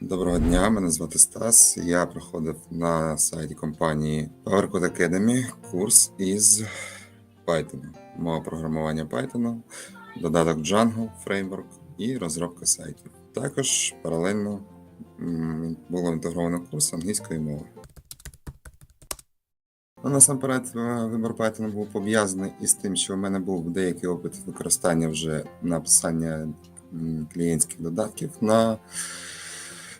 Доброго дня, мене звати Стас. Я проходив на сайті компанії PowerCode Academy курс із Python, мова програмування Python, додаток Django, фреймворк і розробка сайтів. Також паралельно було інтегровано курс англійської мови. Ну, насамперед, е, вибір Python був пов'язаний із тим, що в мене був деякий опит використання вже написання клієнтських додатків на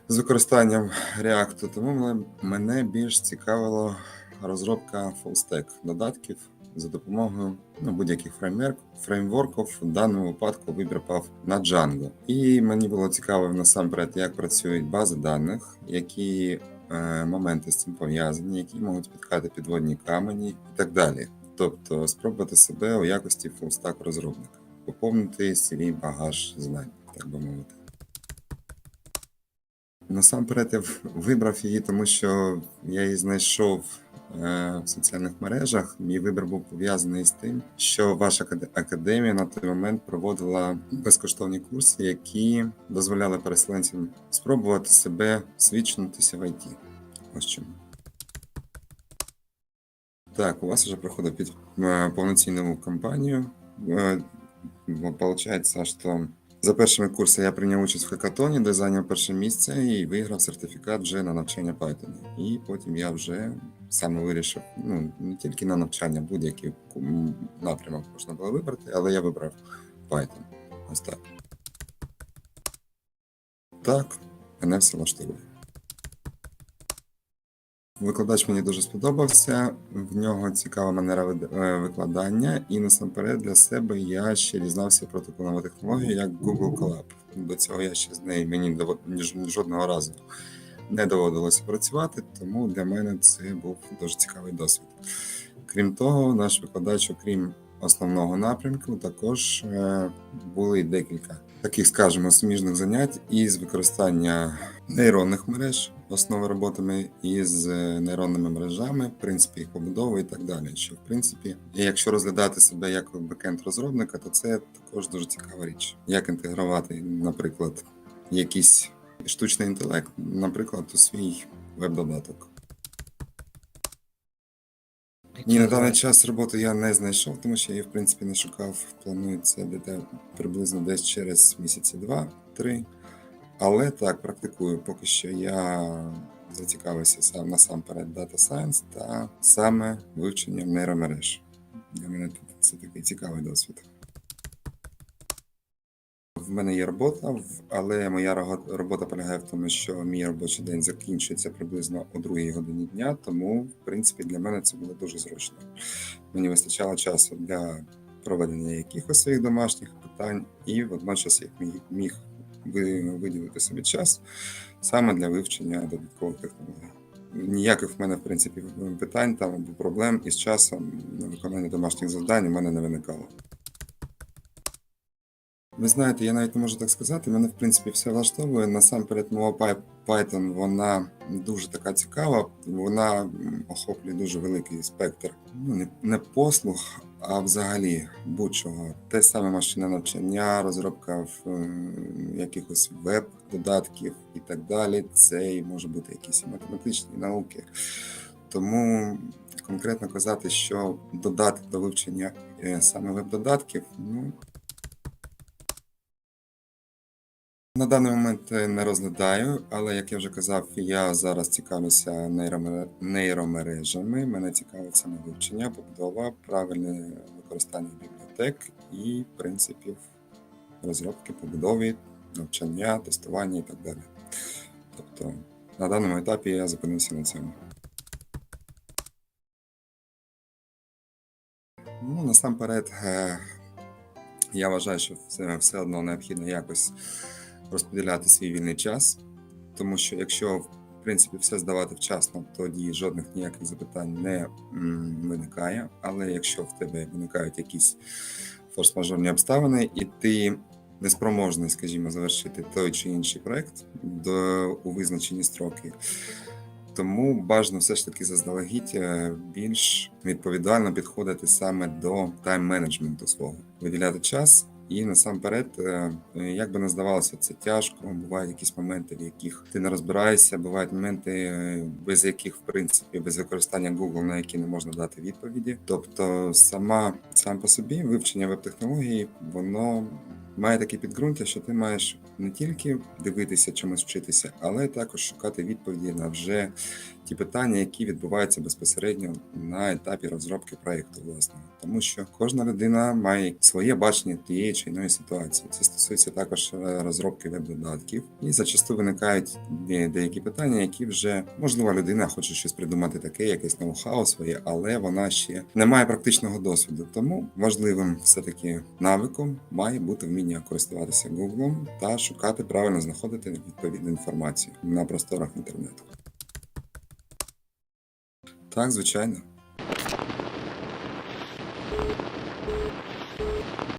з використанням React, тому мене- більш цікавила розробка full-stack додатків за допомогою ну, будь-яких фреймворк, фреймворків. В даному випадку вибір пав на Django. І мені було цікаво насамперед, як працюють бази даних, які моменти з цим пов'язані, які можуть спіткати підводні камені і так далі. Тобто спробувати себе у якості full-stack розробника, поповнити свій багаж знань, так би мовити. Насамперед я вибрав її, тому що я її знайшов е, в соціальних мережах. Мій вибір був пов'язаний з тим, що ваша акад- академія на той момент проводила безкоштовні курси, які дозволяли переселенцям спробувати себе свідчитися в ІТ. Ось чому. Так, у вас вже проходить під е, повноцінну кампанію. Е, ну, що за першими курсами я прийняв участь в хакатоні, де зайняв перше місце і виграв сертифікат вже на навчання Python. І потім я вже саме вирішив, ну не тільки на навчання, будь-який напрямок можна було вибрати, але я вибрав Python. Ось так. Так, мене все влаштовує. Викладач мені дуже сподобався. В нього цікава манера е, викладання, і насамперед для себе я ще дізнався про таку нову технологію, як Google Colab. До цього я ще з нею мені жодного разу не доводилося працювати, тому для мене це був дуже цікавий досвід. Крім того, наш викладач, окрім основного напрямку, також е, були декілька таких, скажімо, суміжних занять із використання нейронних мереж, основи роботами із е, нейронними мережами, в принципі, їх побудови і так далі. Що в принципі, якщо розглядати себе як бекенд розробника, то це також дуже цікава річ. Як інтегрувати, наприклад, якийсь штучний інтелект, наприклад, у свій веб-додаток. Ні, на даний час роботи я не знайшов, тому що я її в принципі не шукав. Де приблизно десь через місяці два-три. Але так, практикую. Поки що я зацікавився сам насамперед Data Science та саме вивченням нейромереж. Для мене це такий цікавий досвід. В мене є робота, але моя робота полягає в тому, що мій робочий день закінчується приблизно о 2 годині дня, тому, в принципі, для мене це було дуже зручно. Мені вистачало часу для проведення якихось своїх домашніх питань, і водночас я міг виділити собі час саме для вивчення додаткових технологій. Ніяких в мене, в принципі, питань там або проблем із часом на виконання домашніх завдань у мене не виникало. Ви знаєте, я навіть не можу так сказати. Мене в принципі все влаштовує. Насамперед, мова Python, вона дуже така цікава. Вона охоплює дуже великий спектр. Ну не, послуг, а взагалі будь-чого. Те саме машинне навчання, розробка в е, якихось веб-додатків і так далі. Це і може бути якісь математичні науки. Тому конкретно казати, що додати до вивчення е, саме веб-додатків, ну На даний момент е, не розглядаю, але як я вже казав, я зараз цікавлюся нейромережами. Мене цікавить саме вивчення, побудова, правильне використання бібліотек і принципів розробки, побудови, навчання, тестування і так далі. Тобто на даному етапі я зупинився на цьому. Ну, насамперед, е, я вважаю, що все, все одно необхідно якось розподіляти свій вільний час, тому що якщо в принципі все здавати вчасно, тоді жодних ніяких запитань не виникає. Але якщо в тебе виникають якісь форс-мажорні обставини, і ти неспроможний, скажімо, завершити той чи інший проект до у визначені строки. Тому бажано все ж таки заздалегідь е, більш відповідально підходити саме до тайм-менеджменту свого, виділяти час І насамперед, е, як би не здавалося, це тяжко. Бувають якісь моменти, в яких ти не розбираєшся. Бувають моменти, е, без яких, в принципі, без використання Google, на які не можна дати відповіді. Тобто, сама сам по собі вивчення веб-технології, воно має таке підґрунтя, що ти маєш не тільки дивитися чомусь вчитися, але також шукати відповіді на вже ті питання, які відбуваються безпосередньо на етапі розробки проєкту, власне, тому що кожна людина має своє бачення тієї чи іної ситуації. Це стосується також е, розробки веб-додатків, і зачасту виникають деякі питання, які вже можливо людина хоче щось придумати таке, якесь ноу-хау своє, але вона ще не має практичного досвіду. Тому важливим все-таки навиком має бути вміння користуватися Google та шукати правильно знаходити відповідну інформацію на просторах інтернету. Так, звичайно.